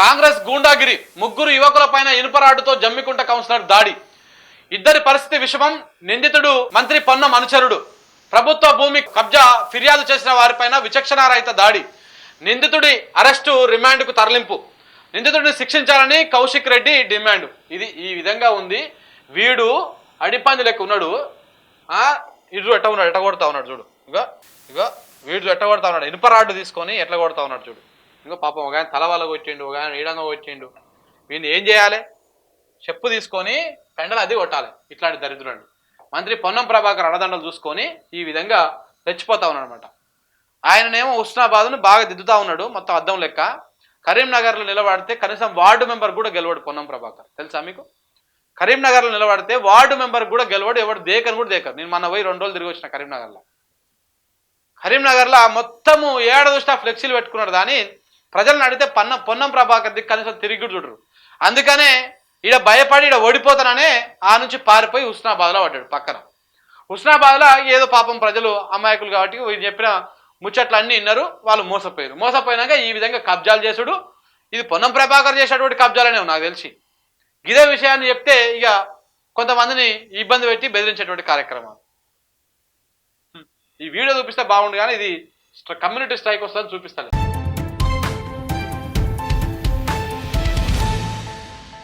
కాంగ్రెస్ గూండాగిరి ముగ్గురు యువకుల పైన ఇనుపరాడుతో జమ్మికుంట కౌన్సిలర్ దాడి. ఇద్దరి పరిస్థితి విషమం నిందితుడు మంత్రి పొన్నం అనుచరుడు. ప్రభుత్వ భూమి కబ్జా ఫిర్యాదు చేసిన వారిపైన విచక్షణారహిత దాడి. నిందితుడి అరెస్టు రిమాండ్కు తరలింపు. నిందితుడిని శిక్షించాలని కౌశిక్ రెడ్డి డిమాండ్. ఇది ఈ విధంగా ఉంది. వీడు అడిపంది లెక్క ఉన్నాడు. ఇడు ఎట్ట ఉన్నాడు? ఎట్ట కొడతా ఉన్నాడు చూడు. ఇగో ఇగో వీడు ఎట్ట కొడతా ఉన్నాడు? ఇనుప రాడ్డు తీసుకొని ఎట్లా కొడతా ఉన్నాడు చూడు. ఇంకో పాపం ఒక ఆయన తల వల్ల కొట్టిండు ఒక ఆయన ఈడంగా కొట్టిండు. వీళ్ళు ఏం చేయాలి? చెప్పు తీసుకొని పెండలు అది కొట్టాలి ఇట్లాంటి దరిద్రుడు మంత్రి పొన్నం ప్రభాకర్ అడదండలు చూసుకొని ఈ విధంగా రెచ్చిపోతా ఉన్నాడు అనమాట ఆయననేమో ఉస్నాబాద్ను బాగా దిద్దుతా ఉన్నాడు మొత్తం అద్దం లెక్క. కరీంనగర్లో నిలబడితే కనీసం వార్డు మెంబర్ కూడా గెలవడు పొన్నం ప్రభాకర్. తెలుసా మీకు? కరీంనగర్లో నిలబడితే వార్డు మెంబర్ కూడా గెలవాడు ఎవడు దేకని కూడా దేకరు. నేను మన పోయి రెండు రోజులు తిరిగి వచ్చిన కరీంనగర్లో. కరీంనగర్లో మొత్తము ఏడ చూసినా ఫ్లెక్సీలు పెట్టుకున్నాడు కానీ ప్రజలను అడిగితే పన్న పొన్నం ప్రభాకర్ దిక్కు కనీసం తిరిగి చూడరు. అందుకనే ఈడ భయపడి ఈడ ఓడిపోతాననే ఆ నుంచి పారిపోయి హుస్నాబాద్లో పడ్డాడు పక్కన. హుస్నాబాద్లో ఏదో పాపం ప్రజలు అమాయకులు కాబట్టి వీళ్ళు చెప్పిన ముచ్చట్లు అన్నీ విన్నారు వాళ్ళు మోసపోయారు. మోసపోయినాక ఈ విధంగా కబ్జాలు చేసుడు ఇది పొన్నం ప్రభాకర్ చేసేటువంటి కబ్జాలనే నాకు తెలిసి. ఇదే విషయాన్ని చెప్తే ఇక కొంతమందిని ఇబ్బంది పెట్టి బెదిరించేటువంటి కార్యక్రమాలు. ఈ వీడియో చూపిస్తే బాగుండు కానీ ఇది కమ్యూనిటీ స్ట్రైక్ వస్తుందని చూపిస్తాను